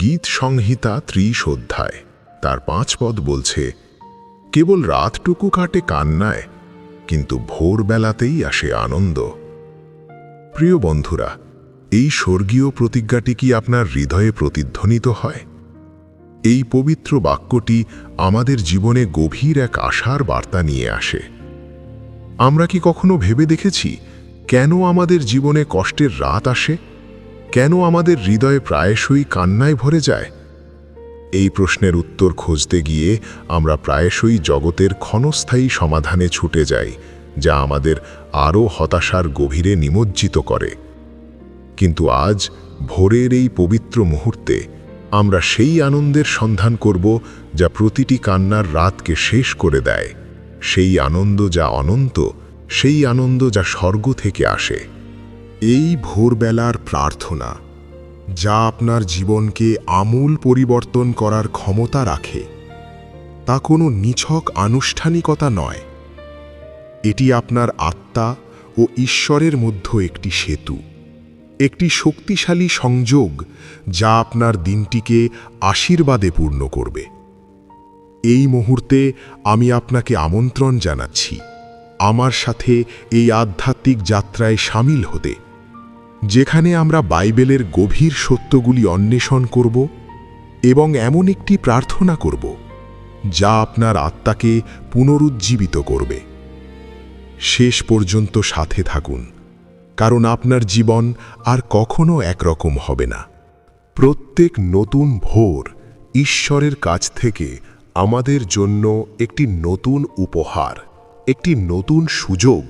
গীত সংহিতা ত্রিশ অধ্যায়। তার পাঁচ পদ বলছে, কেবল রাতটুকু কাটে কান্নায়, কিন্তু ভোরবেলাতেই আসে আনন্দ। প্রিয় বন্ধুরা, এই স্বর্গীয় প্রতিজ্ঞাটি কি আপনার হৃদয়ে প্রতিধ্বনিত হয়? এই পবিত্র বাক্যটি আমাদের জীবনে গভীর এক আশার বার্তা নিয়ে আসে। আমরা কি কখনো ভেবে দেখেছি কেন আমাদের জীবনে কষ্টের রাত আসে? কেন আমাদের হৃদয়ে প্রায়শই কান্নায় ভরে যায়? এই প্রশ্নের উত্তর খুঁজতে গিয়ে আমরা প্রায়শই জগতের ক্ষণস্থায়ী সমাধানে ছুটে যাই, যা আমাদের আরও হতাশার গভীরে নিমজ্জিত করে। কিন্তু আজ, ভোরের এই পবিত্র মুহূর্তে, আমরা সেই আনন্দের সন্ধান করব যা প্রতিটি কান্নার রাতকে শেষ করে দেয়, সেই আনন্দ যা অনন্ত, সেই আনন্দ যা স্বর্গ থেকে আসে। এই ভোরবেলার প্রার্থনা, যা আপনার জীবনকে আমূল পরিবর্তন করার ক্ষমতা রাখে, তা কোনো নিছক আনুষ্ঠানিকতা নয়। এটি আপনার আত্মা ও ঈশ্বরের মধ্যে একটি সেতু, একটি শক্তিশালী সংযোগ, যা আপনার দিনটিকে আশীর্বাদে পূর্ণ করবে। এই মুহূর্তে আমি আপনাকে আমন্ত্রণ জানাচ্ছি। আমার সাথে এই আধ্যাত্মিক যাত্রায় সামিল হতে। যেখানে আমরা বাইবেলের গভীর সত্যগুলি অন্বেষণ করব এবং এমন একটি প্রার্থনা করব, যা আপনার আত্মাকে পুনরুজ্জীবিত করবে। শেষ পর্যন্ত সাথে থাকুন, কারণ আপনার জীবন আর কখনো একরকম হবে না। প্রত্যেক নতুন ভোর ঈশ্বরের কাছ থেকে আমাদের জন্য একটি নতুন উপহার, একটি নতুন সুযোগ।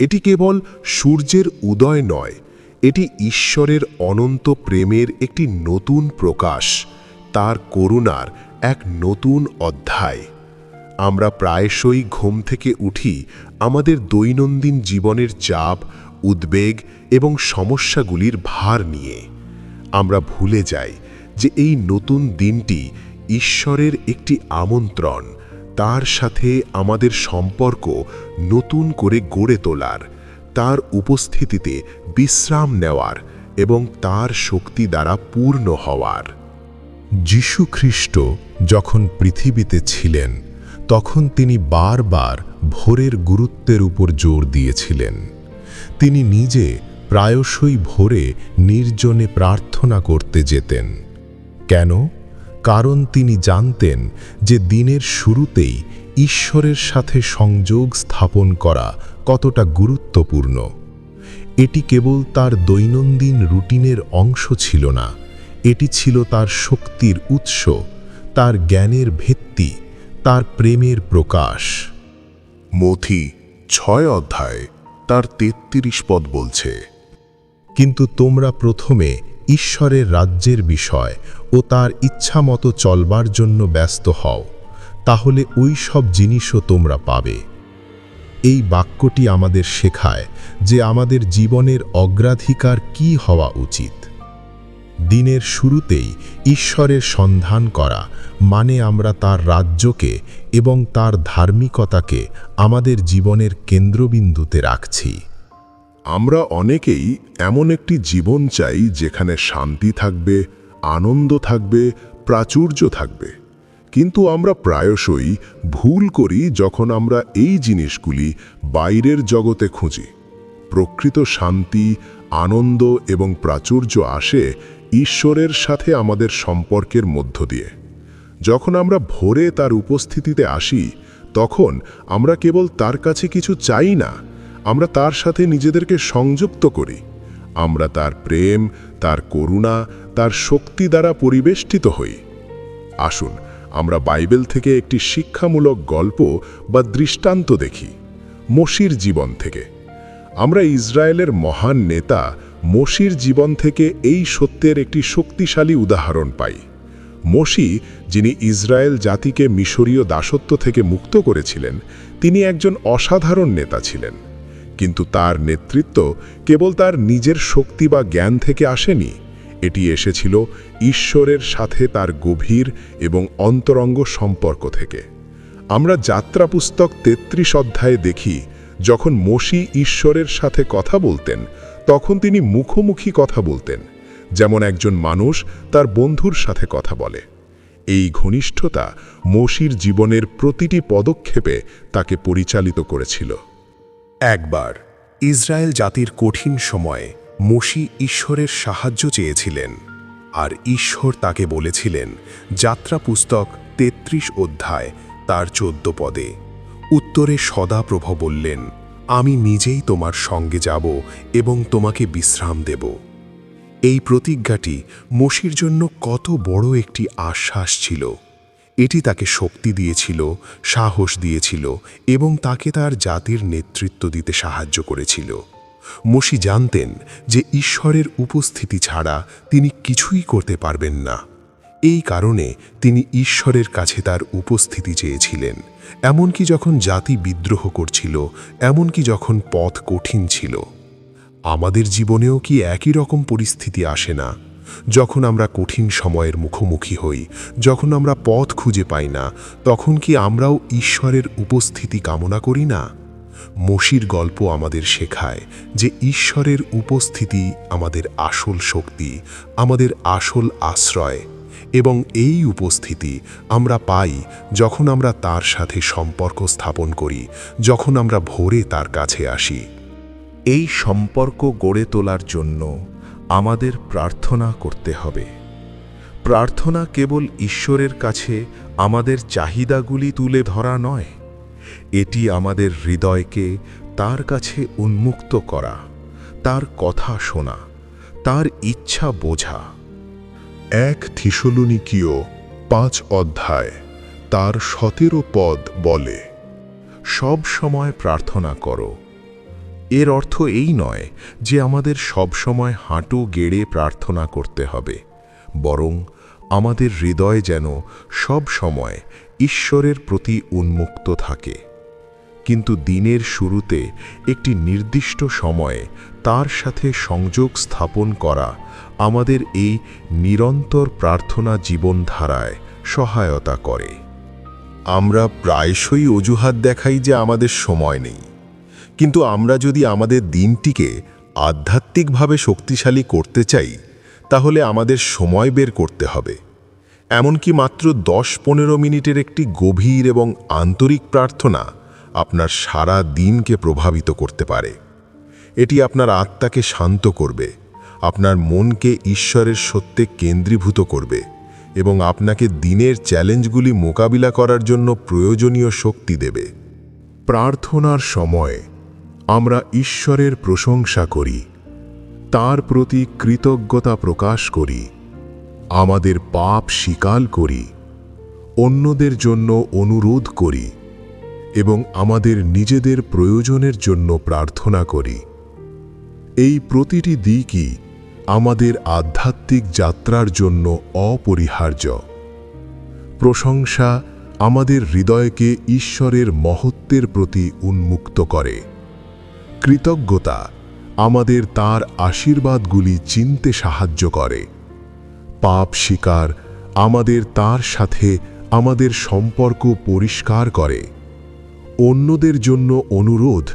এটি কেবল সূর্যের উদয় নয় এটি ঈশ্বরের অনন্ত প্রেমের একটি নতুন প্রকাশ, তার করুণার এক নতুন অধ্যায়। আমরা প্রায়শই ঘুম থেকে উঠি আমাদের দৈনন্দিন জীবনের চাপ, উদ্বেগ এবং সমস্যাগুলির ভার নিয়ে। আমরা ভুলে যাই যে এই নতুন দিনটি ঈশ্বরের একটি আমন্ত্রণ, তার সাথে আমাদের সম্পর্ক নতুন করে গড়ে তোলার। তার উপস্থিতিতে বিশ্রাম নেওয়ার এবং তার শক্তি দ্বারা পূর্ণ হওয়ার। যীশু খ্রিস্ট যখন পৃথিবীতে ছিলেন, তখন তিনি বারবার ভোরের গুরুত্বের উপর জোর দিয়েছিলেন। তিনি নিজে প্রায়শই ভোরে নির্জনে প্রার্থনা করতে যেতেন। কেন? কারণ তিনি জানতেন যে দিনের শুরুতেই ঈশ্বরের সাথে সংযোগ স্থাপন করা কতটা গুরুত্বপূর্ণ এটি কেবল তার দৈনন্দিন রুটিনের অংশ ছিল না এটি ছিল তার শক্তির উৎস তার জ্ঞানের ভিত্তি তার প্রেমের প্রকাশ। মথি ছয় অধ্যায় তার তেত্রিশ পদ বলছে। কিন্তু তোমরা প্রথমে ঈশ্বরের রাজ্যের বিষয় ও তার ইচ্ছামতো চলবার জন্য ব্যস্ত হও। তাহলে ওই সব জিনিসও তোমরা পাবে। এই বাক্যটি আমাদের শেখায় যে আমাদের জীবনের অগ্রাধিকার কি হওয়া উচিত। দিনের শুরুতেই ঈশ্বরের সন্ধান করা মানে আমরা তার রাজ্যকে এবং তার ধার্মিকতাকে আমাদের জীবনের কেন্দ্রবিন্দুতে রাখছি। আমরা অনেকেই এমন একটি জীবন চাই যেখানে শান্তি থাকবে, আনন্দ থাকবে, প্রাচুর্য থাকবে। কিন্তু আমরা প্রায়শই ভুল করি যখন আমরা এই জিনিসগুলি বাইরের জগতে খুঁজি। প্রকৃত শান্তি, আনন্দ এবং প্রাচুর্য আসে ঈশ্বরের সাথে আমাদের সম্পর্কের মধ্য দিয়ে। যখন আমরা ভোরে তার উপস্থিতিতে আসি, তখন আমরা কেবল তার কাছে কিছু চাই না, আমরা তার সাথে নিজেদেরকে সংযুক্ত করি। আমরা তার প্রেম, তার করুণা, তার শক্তি দ্বারা পরিবেষ্টিত হই। আসুন আমরা বাইবেল থেকে একটি শিক্ষামূলক গল্প বা দৃষ্টান্ত দেখি, মসির জীবন থেকে। আমরা ইসরায়েলের মহান নেতা মসির জীবন থেকে এই সত্যের একটি শক্তিশালী উদাহরণ পাই। মসি, যিনি ইসরায়েল জাতিকে মিশরীয় দাসত্ব থেকে মুক্ত করেছিলেন, তিনি একজন অসাধারণ নেতা ছিলেন। কিন্তু তার নেতৃত্ব কেবল তার নিজের শক্তি বা জ্ঞান থেকে আসেনি এটি এসেছিল ঈশ্বরের সাথে তার গভীর এবং অন্তরঙ্গ সম্পর্ক থেকে। আমরা যাত্রা পুস্তক তেত্রিশ অধ্যায়ে দেখি, যখন মসি ঈশ্বরের সাথে কথা বলতেন, তখন তিনি মুখোমুখি কথা বলতেন, যেমন একজন মানুষ তার বন্ধুর সাথে কথা বলে। এই ঘনিষ্ঠতা মসির জীবনের প্রতিটি পদক্ষেপে তাকে পরিচালিত করেছিল। একবার ইসরায়েল জাতির কঠিন সময়ে মসি ঈশ্বরের সাহায্য চেয়েছিলেন, আর ঈশ্বর তাকে বলেছিলেন, যাত্রা পুস্তক ৩৩ অধ্যায়, তার চোদ্দ পদে। উত্তরে সদাপ্রভ বললেন, আমি নিজেই তোমার সঙ্গে যাব এবং তোমাকে বিশ্রাম দেব। এই প্রতিজ্ঞাটি মসির জন্য কত বড় একটি আশ্বাস ছিল। এটি তাকে শক্তি দিয়েছিল, সাহস দিয়েছিল এবং তাকে তার জাতির নেতৃত্ব দিতে সাহায্য করেছিল। মসি জানতেন যে ঈশ্বরের উপস্থিতি ছাড়া তিনি কিছুই করতে পারবেন না। এই কারণে তিনি ঈশ্বরের কাছে তার উপস্থিতি চেয়েছিলেন। এমনকি যখন জাতি বিদ্রোহ করছিল, এমনকি যখন পথ কঠিন ছিল। আমাদের জীবনেও কি একই রকম পরিস্থিতি আসে না? যখন আমরা কঠিন সময়ের মুখোমুখি হই, যখন আমরা পথ খুঁজে পাই না, তখন কি আমরাও ঈশ্বরের উপস্থিতি কামনা করি না? মসির গল্প আমাদের শেখায় যে ঈশ্বরের উপস্থিতি আমাদের আসল শক্তি, আমাদের আসল আশ্রয় এবং এই উপস্থিতি আমরা পাই যখন আমরা তার সাথে সম্পর্ক স্থাপন করি, যখন আমরা ভোরে তার কাছে আসি। এই সম্পর্ক গড়ে তোলার জন্য আমাদের প্রার্থনা করতে হবে। প্রার্থনা কেবল ঈশ্বরের কাছে আমাদের চাহিদাগুলি তুলে ধরা নয়। এটি আমাদের হৃদয়কে তার কাছে উন্মুক্ত করা, তার কথা শোনা, তার ইচ্ছা বোঝা। এক থিসলুনিকীয় পাঁচ অধ্যায় তার সতেরো পদ বলে, সব সময় প্রার্থনা করো। এর অর্থ এই নয় যে আমাদের সব সময় হাঁটু গেড়ে প্রার্থনা করতে হবে, বরং আমাদের হৃদয় যেন সব সময় ঈশ্বরের প্রতি উন্মুক্ত থাকে। কিন্তু দিনের শুরুতে একটি নির্দিষ্ট সময়ে তার সাথে সংযোগ স্থাপন করা আমাদের এই নিরন্তর প্রার্থনা জীবনধারায় সহায়তা করে। আমরা প্রায়শই অজুহাত দেখাই যে আমাদের সময় নেই। কিন্তু আমরা যদি আমাদের দিনটিকে আধ্যাত্মিকভাবে শক্তিশালী করতে চাই, তাহলে আমাদের সময় বের করতে হবে। এমনকি মাত্র দশ পনেরো মিনিটের একটি গভীর এবং আন্তরিক প্রার্থনা আপনার সারা দিনকে প্রভাবিত করতে পারে। এটি আপনার আত্মাকে শান্ত করবে, আপনার মনকে ঈশ্বরের সত্যে কেন্দ্রীভূত করবে এবং আপনাকে দিনের চ্যালেঞ্জগুলি মোকাবিলা করার জন্য প্রয়োজনীয় শক্তি দেবে। প্রার্থনার সময় আমরা ঈশ্বরের প্রশংসা করি, তার প্রতি কৃতজ্ঞতা প্রকাশ করি। আমাদের পাপ স্বীকার করি, অন্যদের জন্য অনুরোধ করি এবং আমাদের নিজেদের প্রয়োজনের জন্য প্রার্থনা করি। এই প্রতিটি দিকই আমাদের আধ্যাত্মিক যাত্রার জন্য অপরিহার্য। প্রশংসা আমাদের হৃদয়কে ঈশ্বরের মহত্বের প্রতি উন্মুক্ত করে। কৃতজ্ঞতা আমাদের তার আশীর্বাদগুলি চিনতে সাহায্য করে। পাপ স্বীকার আমাদের তার সাথে আমাদের সম্পর্ক পরিষ্কার করে। অন্যদের জন্য অনুরোধ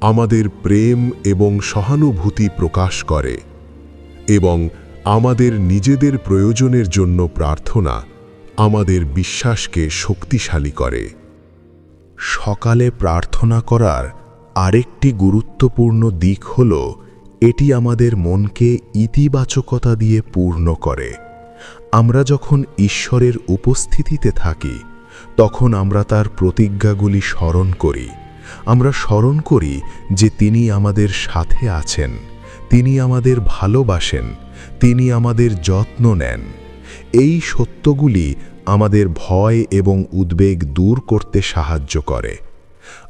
আমাদের প্রেম এবং সহানুভূতি প্রকাশ করে এবং আমাদের নিজেদের প্রয়োজনের জন্য প্রার্থনা আমাদের বিশ্বাসকে শক্তিশালী করে। সকালে প্রার্থনা করার আরেকটি গুরুত্বপূর্ণ দিক হল, এটি আমাদের মনকে ইতিবাচকতা দিয়ে পূর্ণ করে। আমরা যখন ঈশ্বরের উপস্থিতিতে থাকি, তখন আমরা তার প্রতিজ্ঞাগুলি স্মরণ করি। আমরা স্মরণ করি যে তিনি আমাদের সাথে আছেন, তিনি আমাদের ভালোবাসেন, তিনি আমাদের যত্ন নেন। এই সত্যগুলি আমাদের ভয় এবং উদ্বেগ দূর করতে সাহায্য করে।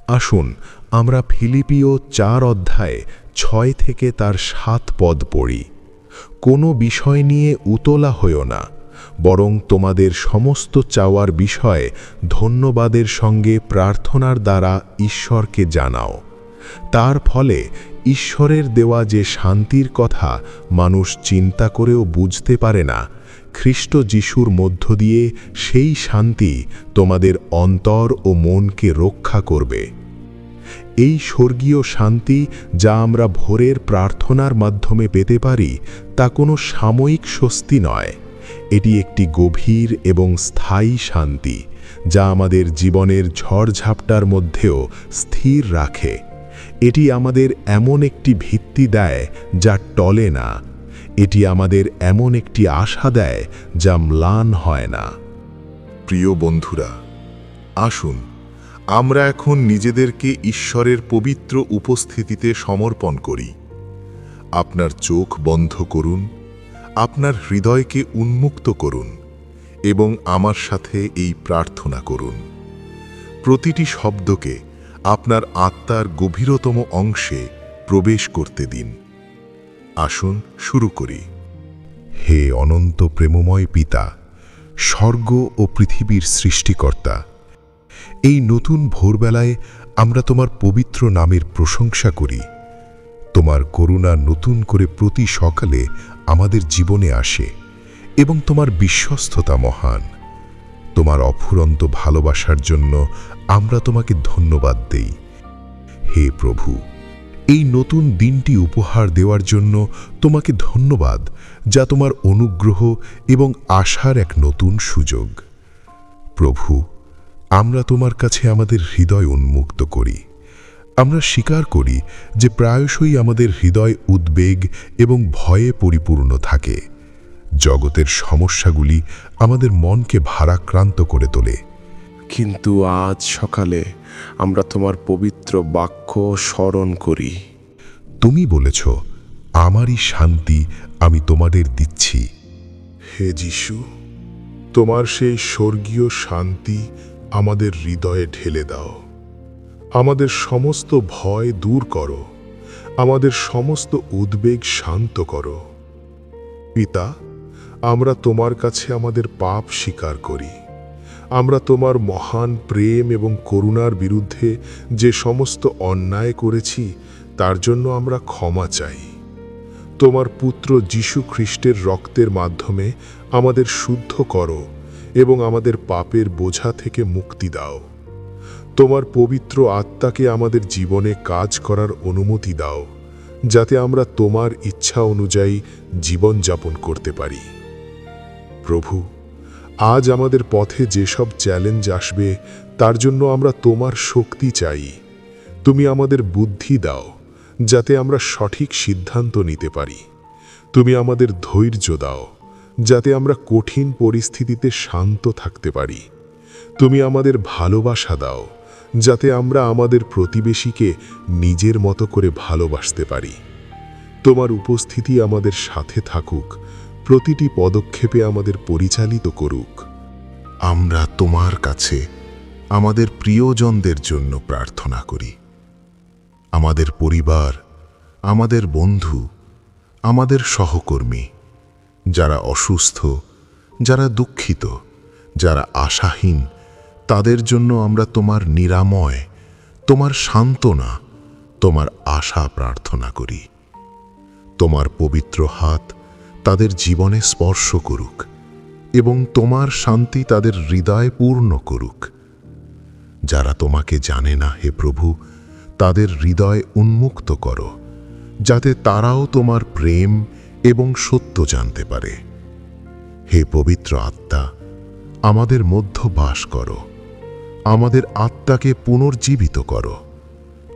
আসুন, আমরা ফিলিপিও চার অধ্যায়ে ছয় থেকে তার সাত পদ পড়ি। কোনো বিষয় নিয়ে উতলা হইও না, বরং তোমাদের সমস্ত চাওয়ার বিষয়ে ধন্যবাদের সঙ্গে প্রার্থনার দ্বারা ঈশ্বরকে জানাও। তার ফলে ঈশ্বরের দেওয়া যে শান্তির কথা মানুষ চিন্তা করেও বুঝতে পারে না, খ্রিস্ট যিশুর মধ্য দিয়ে সেই শান্তি তোমাদের অন্তর ও মনকে রক্ষা করবে। এই স্বর্গীয় শান্তি যা আমরা ভোরের প্রার্থনার মাধ্যমে পেতে পারি, তা কোনো সাময়িক স্বস্তি নয়। এটি একটি গভীর এবং স্থায়ী শান্তি, যা আমাদের জীবনের ঝড়ঝাপটার মধ্যেও স্থির রাখে। এটি আমাদের এমন একটি ভিত্তি দেয় যা টলে না। এটি আমাদের এমন একটি আশা দেয় যা ম্লান হয় না। প্রিয় বন্ধুরা, আসুন আমরা এখন নিজেদেরকে ঈশ্বরের পবিত্র উপস্থিতিতে সমর্পণ করি। আপনার চোখ বন্ধ করুন, আপনার হৃদয়কে উন্মুক্ত করুন এবং আমার সাথে এই প্রার্থনা করুন। প্রতিটি শব্দকে আপনার আত্মার গভীরতম অংশে প্রবেশ করতে দিন। আসুন শুরু করি। হে অনন্ত প্রেমময় পিতা, স্বর্গ ও পৃথিবীর সৃষ্টিকর্তা এই নতুন ভোরবেলায় আমরা তোমার পবিত্র নামের প্রশংসা করি। তোমার করুণা নতুন করে প্রতি সকালে আমাদের জীবনে আসে এবং তোমার বিশ্বস্ততা মহান। তোমার অফুরন্ত ভালোবাসার জন্য আমরা তোমাকে ধন্যবাদ দেই। হে প্রভু, এই নতুন দিনটি উপহার দেওয়ার জন্য তোমাকে ধন্যবাদ যা তোমার অনুগ্রহ এবং আশার এক নতুন সুযোগ। প্রভু আমরা তোমার কাছে আমাদের হৃদয় উন্মুক্ত করি। আমরা স্বীকার করি যে প্রায়শই আমাদের হৃদয় উদ্বেগ এবং ভয়ে পরিপূর্ণ থাকে। জগতের সমস্যাগুলি আমাদের মনকে ভারাক্রান্ত করে তোলে। কিন্তু আজ সকালে আমরা তোমার পবিত্র বাক্য স্মরণ করি। তুমি বলেছ আমারই শান্তি আমি তোমাদের দিচ্ছি। হে যিশু তোমার সেই স্বর্গীয় শান্তি আমাদের হৃদয়ে ঢেলে দাও। আমাদের সমস্ত ভয় দূর করো। আমাদের সমস্ত উদ্বেগ শান্ত করো। পিতা, আমরা তোমার কাছে আমাদের পাপ স্বীকার করি। আমরা তোমার মহান প্রেম এবং করুণার বিরুদ্ধে যে সমস্ত অন্যায় করেছি, তার জন্য আমরা ক্ষমা চাই। তোমার পুত্র যীশু খ্রিস্টের রক্তের মাধ্যমে আমাদের শুদ্ধ করো। এবং আমাদের পাপের বোঝা থেকে মুক্তি দাও। তোমার পবিত্র আত্মাকে আমাদের জীবনে কাজ করার অনুমতি দাও, যাতে আমরা তোমার ইচ্ছা অনুযায়ী জীবনযাপন করতে পারি। প্রভু, আজ আমাদের পথে যেসব চ্যালেঞ্জ আসবে, তার জন্য আমরা তোমার শক্তি চাই। তুমি আমাদের বুদ্ধি দাও, যাতে আমরা সঠিক সিদ্ধান্ত নিতে পারি। তুমি আমাদের ধৈর্য দাও। যাতে আমরা কঠিন পরিস্থিতিতে শান্ত থাকতে পারি। তুমি আমাদের ভালোবাসা দাও, যাতে আমরা আমাদের প্রতিবেশীকে নিজের মতো করে ভালোবাসতে পারি। তোমার উপস্থিতি আমাদের সাথে থাকুক, প্রতিটি পদক্ষেপে আমাদের পরিচালিত করুক। আমরা তোমার কাছে আমাদের প্রিয়জনদের জন্য প্রার্থনা করি। আমাদের পরিবার, আমাদের বন্ধু, আমাদের সহকর্মী যারা অসুস্থ, যারা দুঃখিত, যারা আশাহীন, তাদের জন্য আমরা তোমার নিরাময়, তোমার সান্ত্বনা, তোমার আশা প্রার্থনা করি। তোমার পবিত্র হাত তাদের জীবনে স্পর্শ করুক এবং তোমার শান্তি তাদের হৃদয় পূর্ণ করুক। যারা তোমাকে জানে না হে প্রভু, তাদের হৃদয় উন্মুক্ত করো, যাতে তারাও তোমার প্রেম এবং সত্য জানতে পারে। হে পবিত্র আত্মা, আমাদের মধ্য বাস করো। আমাদের আত্মাকে পুনর্জীবিত করো।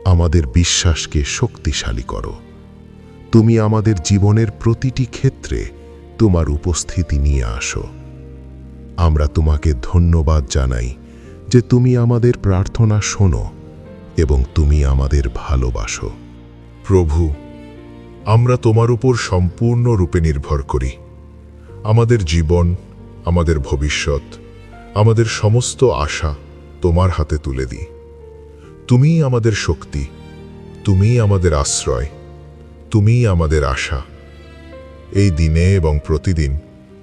আমাদের বিশ্বাসকে শক্তিশালী করো। তুমি আমাদের জীবনের প্রতিটি ক্ষেত্রে তোমার উপস্থিতি নিয়ে আসো। আমরা তোমাকে ধন্যবাদ জানাই যে তুমি আমাদের প্রার্থনা শোনো এবং তুমি আমাদের ভালোবাসো। প্রভু আমরা তোমার উপর সম্পূর্ণরূপে নির্ভর করি। আমাদের জীবন, আমাদের ভবিষ্যৎ, আমাদের সমস্ত আশা তোমার হাতে তুলে দিই। তুমিই আমাদের শক্তি, তুমিই আমাদের আশ্রয়, তুমিই আমাদের আশা। এই দিনে এবং প্রতিদিন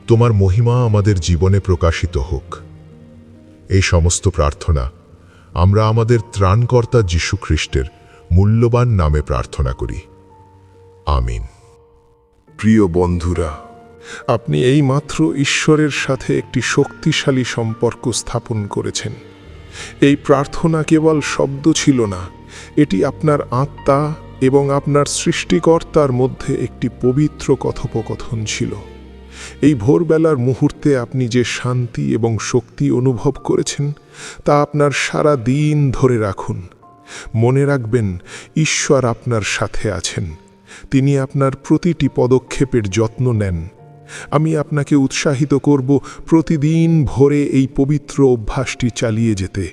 তোমার মহিমা আমাদের জীবনে প্রকাশিত হোক। এই সমস্ত প্রার্থনা আমরা আমাদের ত্রাণকর্তা যীশু খ্রিস্টের মূল্যবান নামে প্রার্থনা করি। আমিন। প্রিয় বন্ধুরা, আপনি এইমাত্র ঈশ্বরের সাথে একটি শক্তিশালী সম্পর্ক স্থাপন করেছেন। এই প্রার্থনা কেবল শব্দ ছিল না, এটি আপনার আত্মা এবং আপনার সৃষ্টিকর্তার মধ্যে একটি পবিত্র কথোপকথন ছিল। এই ভোরবেলার মুহূর্তে আপনি যে শান্তি এবং শক্তি অনুভব করেছেন, তা আপনার সারা দিন ধরে রাখুন। মনে রাখবেন, ঈশ্বর আপনার সাথে আছেন। তিনি আপনার প্রতিটি পদক্ষেপের যত্ন নেন। আমি আপনাকে উৎসাহিত করব প্রতিদিন ভোরে এই পবিত্র অভ্যাসটি চালিয়ে যেতে।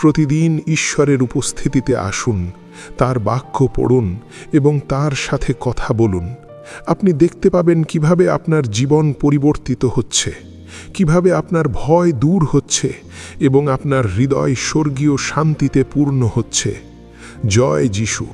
প্রতিদিন ঈশ্বরের উপস্থিতিতে আসুন, তার বাক্য পড়ুন এবং তার সাথে কথা বলুন। আপনি দেখতে পাবেন কীভাবে আপনার জীবন পরিবর্তিত হচ্ছে, কীভাবে আপনার ভয় দূর হচ্ছে এবং আপনার হৃদয় স্বর্গীয় শান্তিতে পূর্ণ হচ্ছে। জয় যিশু।